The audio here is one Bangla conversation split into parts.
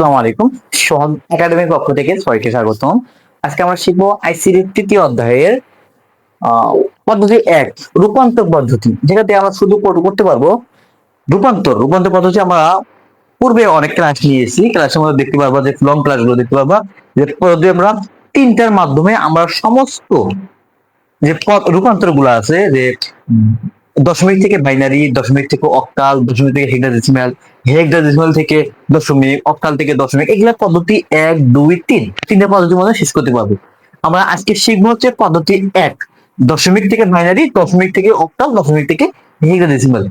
আসসালামু আলাইকুম। সোহান একাডেমির পক্ষ থেকে সবাইকে স্বাগতম। আজকে আমরা শিখব আইসিডি তৃতীয় অধ্যায়ের পদ্ধতি এক, রূপান্তর পদ্ধতি। যেটাতে আমরা শুধু করতে পারব রূপান্তর। রূপান্তর পদ্ধতি আমরা পূর্বে অনেক ক্লাস নিয়েছি। ক্লাসের মধ্যে দেখতে পারবা যে লং ক্লাসগুলো দেখতে পারবা যে পদ্ধতি আমরা তিনটার মাধ্যমে আমরা সমস্ত যে রূপান্তরগুলো আছে যে দশমিক থেকে বাইনারি দশমিক থেকে অক্টাল দশমিক থেকে হেক্সাডেসিমাল হেক্সাডেসিমাল থেকে দশমিক অক্টাল থেকে দশমিক, এগুলা পদ্ধতি এক, দুই, তিন। তিনটা পদ্ধতির মধ্যে শেষ করতে পারব। আমরা আজকে শিখব হচ্ছে পদ্ধতি এক, দশমিক থেকে বাইনারি দশমিক থেকে অক্টাল দশমিক থেকে হেক্সাডেসিমাল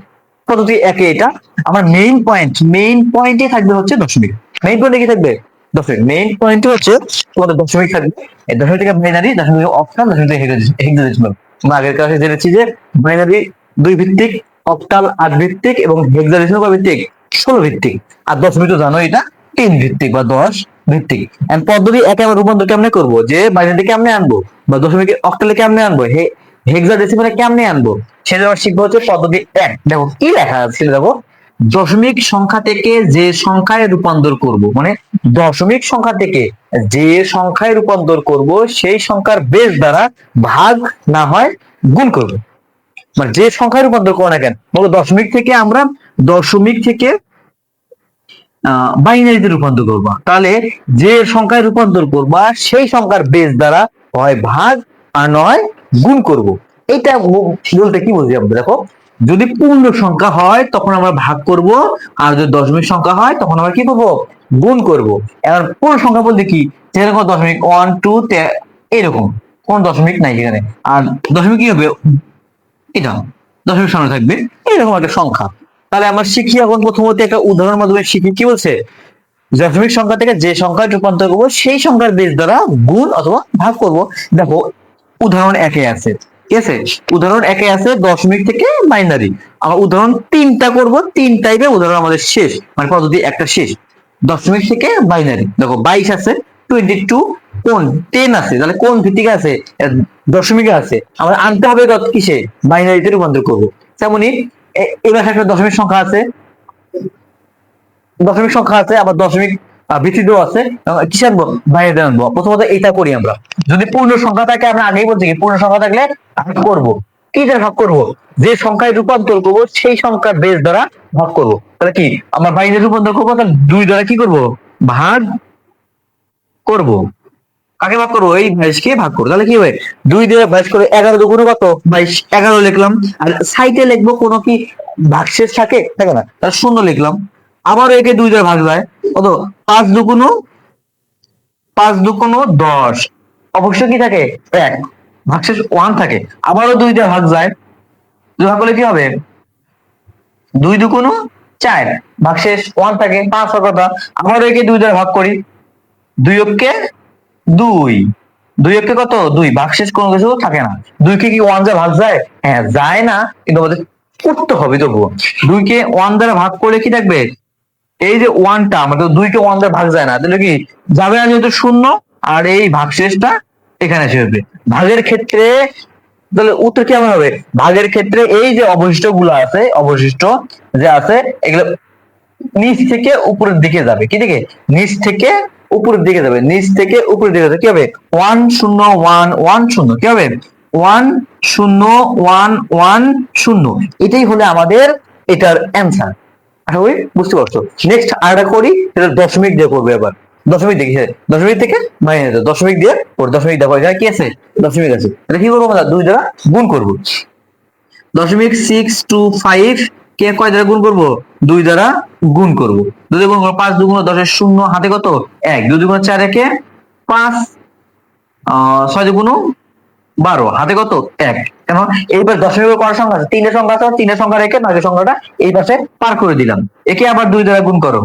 পদ্ধতি একে এটা। আমার মেইন পয়েন্ট মেইন পয়েন্টে থাকবে হচ্ছে দশমিক। মেইন পয়েন্টে কি থাকবে? দশমিক। মেইন পয়েন্ট হচ্ছে তোমাদের দশমিক থাকবে। দশমিক থেকে বাইনারি দশমিক থেকে অক্টাল দশমিক থেকে হেক্সাডেসিমাল আমরা আগের ক্লাসে জেনেছি যে বাইনারি দুই ভিত্তিক অক্টাল আট ভিত্তিক এবং হেক্সাডেসিমাল ভিত্তিক ষোলো ভিত্তিক আর দশমিক তো জানো এটা তিন ভিত্তিক বা দশ ভিত্তিক। And পদ্ধতি একে আমরা রূপান্তর কেমনে করব? যে বাইনারি কেমনে আনব? বা দশমিক অক্টালে কেমনে আনব? হে হেক্সাডেসিমালে কেমনে আনব? সেটা আমরা শিখব হচ্ছে পদ্ধতি এক। দেখো, কি লেখা আছে? দেখো। দশমিক সংখ্যা থেকে যে সংখ্যায় রূপান্তর করব মানে দশমিক সংখ্যা থেকে যে সংখ্যায় রূপান্তর করব, সেই সংখ্যার বেশ দ্বারা ভাগ না হয়, গুণ করব। মানে যে সংখ্যায় রূপান্তর করো না কেন, বলো দশমিক থেকে আমরা দশমিক থেকে বাইনারিতে রূপান্তর করবা। তাহলে যে সংখ্যায় রূপান্তর করবা, সেই সংখ্যার বেস দ্বারা হয় ভাগ আর নয় গুণ করব। এটা বলতে কি আমরা? দেখো, যদি পূর্ণ সংখ্যা হয়, তখন আমরা ভাগ করব, আর যদি দশমিক সংখ্যা হয়, তখন আমরা কি করব? গুণ করব। এবার পূর্ণ সংখ্যা বলতে কি? যেরকম দশমিক ওয়ান টু এরকম। কোন দশমিক নাই এখানে। আর দশমিক কি হবে? এটা দশমিক সামনে থাকবে। এরকম একটা সংখ্যা। তাহলে আমরা শিখি এখন প্রথমত একটা উদাহরণের মাধ্যমে শিখি। কি বলছে? দশমিক সংখ্যা থেকে যে সংখ্যায় রূপান্তর করব, সেই সংখ্যার বেস দ্বারা গুণ অথবা ভাগ করব। দেখো, উদাহরণ একে আছে। ঠিক আছে? উদাহরণ একে আছে দশমিক থেকে বাইনারি আমরা উদাহরণ তিনটা করব। তিন টাইপের উদাহরণ আমাদের শেষ। মানে পদ্ধতি একটা শেষ। দশমিক থেকে বাইনারি দেখো, বাইশ আছে টোয়েন্টি টু কোন টেন আছে? তাহলে কোন ভিত্তিক আছে? দশমিকে আছে। আমরা আনতে হবে কিসে? বাইনারিতে রূপান্তর করব। তেমনি এ- এবার একটা দশমিক সংখ্যা আছে। দশমিক সংখ্যা আছে, আবার দশমিক ভিত্তিতেও আছে। কিসে আনব? বাইরে আনব। প্রথমত এটা করি আমরা। যদি পূর্ণ সংখ্যা থাকে, আমরা আগেই বলছি পূর্ণ সংখ্যা থাকলে ভাগ করব। কি দ্বারা ভাগ করব? যে সংখ্যায় রূপান্তর করব, সেই সংখ্যার বেস দ্বারা ভাগ করব। তাহলে কি? আমরা বাইরে রূপান্তর করব, তাহলে দুই দ্বারা কি করব? ভাগ করব। কাকে ভাগ করব? এই বাইশকে ভাগ করব। তাহলে কি হবে? দুই দিয়ে বাইশ করে এগারো দুগুণ কত? বাইশ, এগারো লিখলাম। আর সাইডে লিখব কোনো কি ভাগশেষ থাকে? থাকে না। তাহলে শূন্য লিখলাম। আবার একে দুই দিয়ে ভাগ যায়। কত? পাঁচ দুগুণ পাঁচ দুগুণ দশ। অবশ্য কি থাকে? এক। ভাগশেষ ওয়ান থাকে। আবারও দুই দিয়ে ভাগ যায়। ভাগ করলে কি হবে? দুই দুগুণ চার। ভাগশেষ ওয়ান থাকে। পাঁচ কথা। আবার একে দুই দ্বারা ভাগ করি। দুই অক্ষে দুই। দুই অক্ষে কত? দুই। ভাগশেষ কোনো কিছু থাকে না। দুইকে কি ওয়ান দ্বারা ভাগ যায়? হ্যাঁ যায় না, কিন্তু আমাদের করতে হবে তবুও। দুইকে ওয়ান দ্বারা ভাগ করলে কি থাকবে? এই যে ওয়ানটা আমাদের দুইকে ওয়ান দ্বারা ভাগ যায় না। তাহলে কি? যাবে না যেহেতু শূন্য, আর এই ভাগশেষটা এখানে এসে হবে ভাগের ক্ষেত্রে, তাহলে উত্তর কি হবে? ভাগের ক্ষেত্রে এই যে অবশিষ্টগুলো আছে, অবশিষ্ট যে আছে, এগুলো নিচ থেকে উপরের দিকে যাবে। কি দিকে? নিচ থেকে উপরের দিকে যাবে নিচ থেকে উপরের দিকে যাবে কি হবে? ওয়ান শূন্য ওয়ান ওয়ান শূন্য কি হবে? ওয়ান শূন্য ওয়ান ওয়ান শূন্য এটাই হলে আমাদের এটার অ্যান্সার আশা করি বুঝতে পারছ? নেক্সট আরেকটা করি সেটা দশমিক দিয়ে করবে এবার দশমিক দেখি হ্যাঁ, দশমিক থেকে মাইনাস দশমিক দিয়ে ওর দশমিক দেখো এখানে কি আছে? দশমিক আছে। এটা কি করব আমরা? দুই দ্বারা গুণ করব। দশমিক সিক্স টু ফাইভ কে কয় দ্বারা গুণ করব? দুই দ্বারা গুণ করব। দুই গুণ করব, পাঁচ দুগুণ দশের শূন্য হাতে কত? এক। দুই দুগুণ চার একে পাঁচ ছয় দুগুণ বারো। হাতে কত? এক। কেন? এইবার দশমিকের করার সংখ্যা আছে? তিনটে সংখ্যা আছে, তিনটে সংখ্যা রেখে নয় সংখ্যাটা এই পাশে পার করে দিলাম। একে আবার দুই দ্বারা গুণ করো।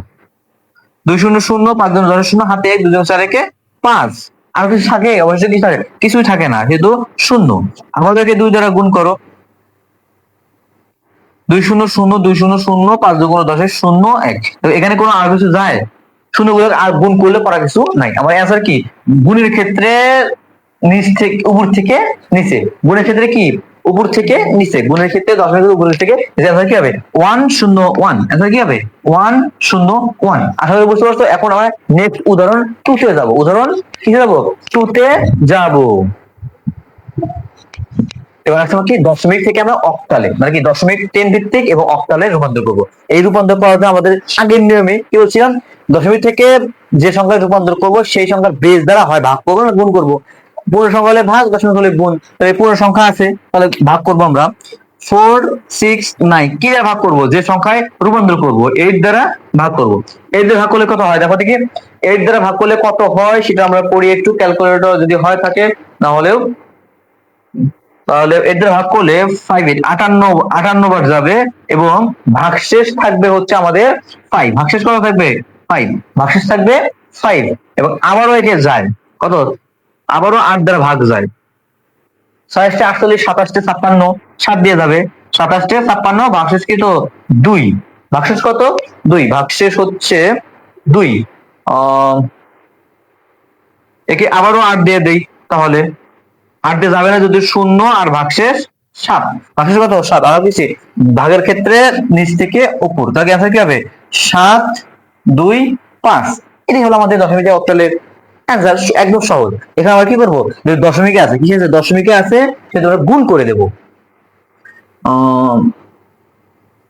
দুই শূন্য শূন্য, পাঁচ দুগুণ দশের শূন্য, হাতে এক দুগুণ চার একে পাঁচ। আর কিছু থাকে? অবশ্যই কিছু থাকে। কিছুই থাকে না যেহেতু শূন্য। আমাদেরকে দুই দ্বারা গুণ করো। দুই শূন্য শূন্য, দুই শূন্য শূন্য, পাঁচ দুগুণ দশের শূন্য এক। তো এখানে কোনো আর কিছু যায়? শূন্যগুলো আর গুণ করলে করা কিছু নাই। আমার অ্যান্সার কি? গুণের ক্ষেত্রে নিচ থেকে, উপর থেকে নিচে। গুণের ক্ষেত্রে কি? উপর থেকে নিচে। গুণের ক্ষেত্রে দশমিকের উপর থেকে অ্যান্সার কি হবে? ওয়ান শূন্য ওয়ান অ্যান্সার কি হবে? ওয়ান শূন্য ওয়ান আশা করি বুঝতে পারছ? এখন আমরা নেক্সট উদাহরণ টুতে যাব। উদাহরণ কি যাব? টুতে যাব। এবার আসলে কি দশমিক থেকে আমরা অক্টালে মানে কি দশমিক টেন ভিত্তিক এবং অক্টালে রূপান্তর করব। এই রূপান্তর জন্য আমাদের আগের নিয়মে কি বলছিলাম? দশমিক থেকে যে সংখ্যায় রূপান্তর করব, সেই সংখ্যার বেস দ্বারা হয় ভাগ করব না গুণ করব। পূর্ণ সংখ্যা হলে ভাগ, দশমিক হলে গুণ। তাহলে পূর্ণ সংখ্যা আছে, তাহলে ভাগ করব আমরা। ফোর সিক্স নাইন কি দ্বারা ভাগ করব? যে সংখ্যায় রূপান্তর করব এইট দ্বারা ভাগ করব। এইট দ্বারা ভাগ করলে কত হয়? দেখো দেখি এইট দ্বারা ভাগ করলে কত হয়? সেটা আমরা করি একটু ক্যালকুলেটর যদি হয় থাকে, না হলেও তাহলে এদের ভাগ করলে ফাইভ এইট আটান্ন আটান্ন বার যাবে এবং ভাগশেষ থাকবে হচ্ছে আমাদের ফাইভ ভাগশেষ কত থাকবে? ফাইভ ভাগশেষ থাকবে ফাইভ এবং আবারও একে যায়। কত? আবারও আট দ্বারা ভাগ যায়। ছয়াশটে আটচল্লিশ সাতাশটে ছাপ্পান্ন, সাত দিয়ে যাবে। সাতাশটে ছাপ্পান্ন, ভাগশেষ কি তো? দুই। ভাগশেষ কত? দুই। ভাগশেষ হচ্ছে দুই। আহ, একে আবারও আট দিয়ে দেই তাহলে। আট দিয়ে যাবে না যদি শূন্য আর ভাগশেষ সাত। ভাগশেষ কত সাত। আর কিছু ভাগের ক্ষেত্রে নিচ থেকে উপর। তাহলে অ্যান্সার কি হবে? সাত, দুই, পাঁচ। এটাই হলো আমাদের দশমিক অক্টালের অ্যান্সার একদম সহজ। এখানে আমরা কি করব? দশমিকে আছে কি আছে দশমিকে আছে, সেটা আমরা গুণ করে দেবো।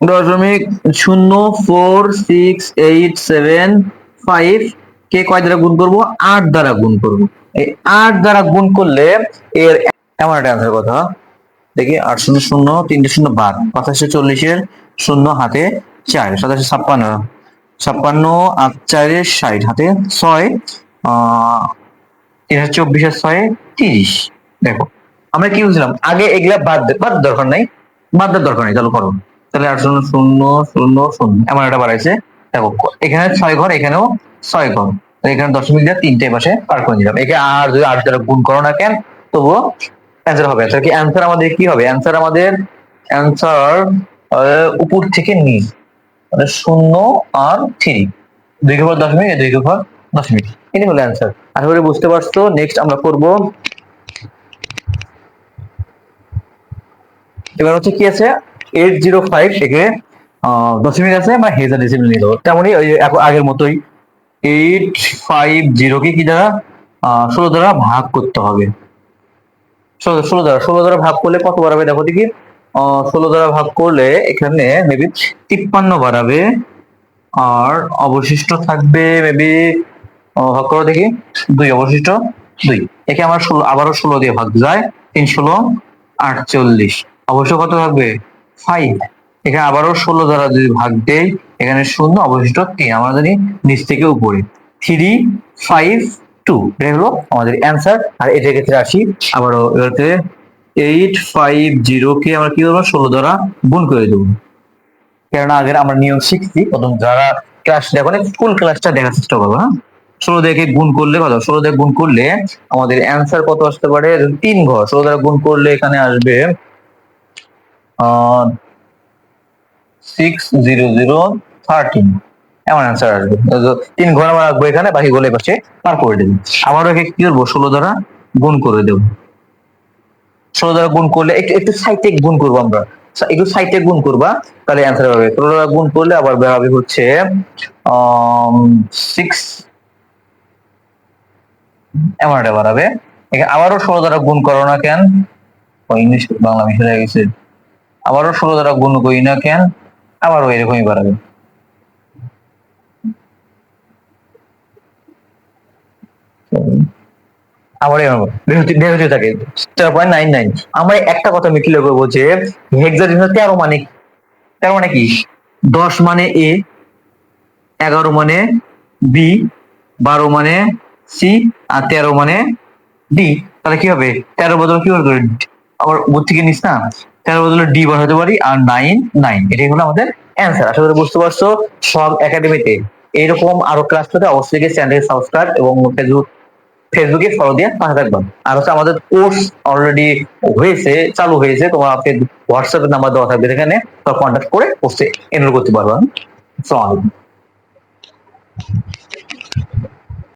দশমিক শূন্য four six eight seven five কে কয় দ্বারা গুণ করব? আট দ্বারা গুণ করব। এই আট দ্বারা গুণ করলে এর এমন একটা অ্যান্সার কথা। দেখি, আট শূন্য শূন্য, তিনটে শূন্য বাদ। পঁচাশি চল্লিশের শূন্য, হাতে চার। সাতাশি ছাপ্পান্ন। ছাপ্পান্ন, আট, চারে ষাট। হাতে ছয় আহ তিন হাজার চব্বিশের ছয়, তিরিশ। দেখো, আমরা কি বুঝলাম? আগে এগুলা বাদ বাদ দরকার নাই। বাদ দেওয়ার দরকার নেই চলো করো। তাহলে আট শূন্য শূন্য শূন্য শূন্য, এমন একটা বাড়াইছে। দেখো, এখানে ছয় ঘর, এখানেও ছয় ঘর। এখানে দশমিক দিয়ে তিনটে পাশে পার করে দিলাম একে আর যদি আট দ্বারা গুণ করো না কেন, তবুও অ্যান্সার হবে। কি? অ্যান্সার আমাদের কি হবে? অ্যান্সার আমাদের অ্যান্সার উপর থেকে নিচ মানে শূন্য আর থ্রি। দুই ঘর দশমিক দুই ঘর দশমিক। এটি হলো অ্যান্সার আশা করি বুঝতে পারছ। নেক্সট আমরা করব। এবার হচ্ছে কি আছে? এইট জিরো ফাইভ থেকে দশমিক আছে বা হেজার ডেসিমেল নিয়ে দেবো তেমনই আগের মতোই এইট ফাইভ জিরো কে দ্বারা? ষোলো দ্বারা ভাগ করতে হবে। ষোলো ষোলো দ্বারা ষোলো দ্বারা ভাগ করলে কত বাড়াবে? দেখো দেখি। ষোলো দ্বারা ভাগ করলে এখানে মেবি তিপ্পান্ন বাড়াবে। আর অবশিষ্ট থাকবে মেবি ভাগ করো দেখি। দুই, অবশিষ্ট দুই। একে আমার ষোলো, আবারও ষোলো দিয়ে ভাগ যায়। তিন, ষোলো আটচল্লিশ অবশ্য কত থাকবে? ফাইভ এখানে আবারও ষোলো দ্বারা যদি ভাগ দেই এখানে শূন্য, অবশিষ্ট তিন। জানি নিচ থেকে উপরে। থ্রি ফাইভ টু এটা হলো আমাদের অ্যান্সার আর এটার ক্ষেত্রে আসি আবারও। এটাতে এইট ফাইভ জিরো কে আমরা কি করব? ষোলো দ্বারা গুণ করে দেবো। কেননা আগের আমরা নিয়ম শিখছি। প্রথম যারা ক্লাস দেখো ফুল ক্লাসটা দেখার চেষ্টা করব হ্যাঁ? ষোলো দেখে গুণ করলে কত? ষোলো দেখে গুণ করলে আমাদের অ্যান্সার কত আসতে পারে? তিন ঘর। ষোলো দ্বারা গুণ করলে এখানে আসবে, ah six zero zero thirteen এমন অ্যান্সার আসবে। তিন ঘর আমরা রাখব এখানে, বাকি গোলে পাশে পার করে দেবো। আবারও একে কি করব? ষোলো দ্বারা গুণ করে দেবো। ষোলো দ্বারা গুণ করলে একটু একটু সাইটে গুণ করব আমরা। একটু সাইটে গুণ করবা, তাহলে অ্যান্সার হবে। ষোলো দ্বারা গুণ করলে আবার বেরোবে হচ্ছে সিক্স এমন একটা বাড়াবে আবারও ষোলো দ্বারা গুণ করো না কেন? ইংলিশ বাংলা মিশে গেছে। আবারও ষোলো দ্বারা গুণ করি না কেন? আবারও এরকমই বাড়াবে একটা কথা আমি ক্লিয়ার করব যে হেক্সাডেসিমাল তেরো মানে তেরো মানে কি? দশ মানে এ এগারো মানে বি বারো মানে সি আর তেরো মানে ডি তাহলে কি হবে? তেরো বদলে কি করে আবার উপর থেকে নিস না? তেরো বদলে ডি বসাতে পারি, আর নাইন নাইন এটাই হলো আমাদের অ্যান্সার আশা করি বুঝতে পারছ, সব একাডেমিতে এরকম আরও ক্লাস পেতে অবশ্যই চ্যানেল সাবস্ক্রাইব এবং ফেসবুক ফেসবুকে ফলো দিয়ে পাশে থাকবেন আর হচ্ছে আমাদের কোর্স অলরেডি হয়েছে, চালু হয়েছে, তোমার হোয়াটসঅ্যাপের নাম্বার দেওয়া থাকবে এখানে কন্ট্যাক্ট করে কোর্সে এনরোল করতে পারবেন আসসালামু আলাইকুম।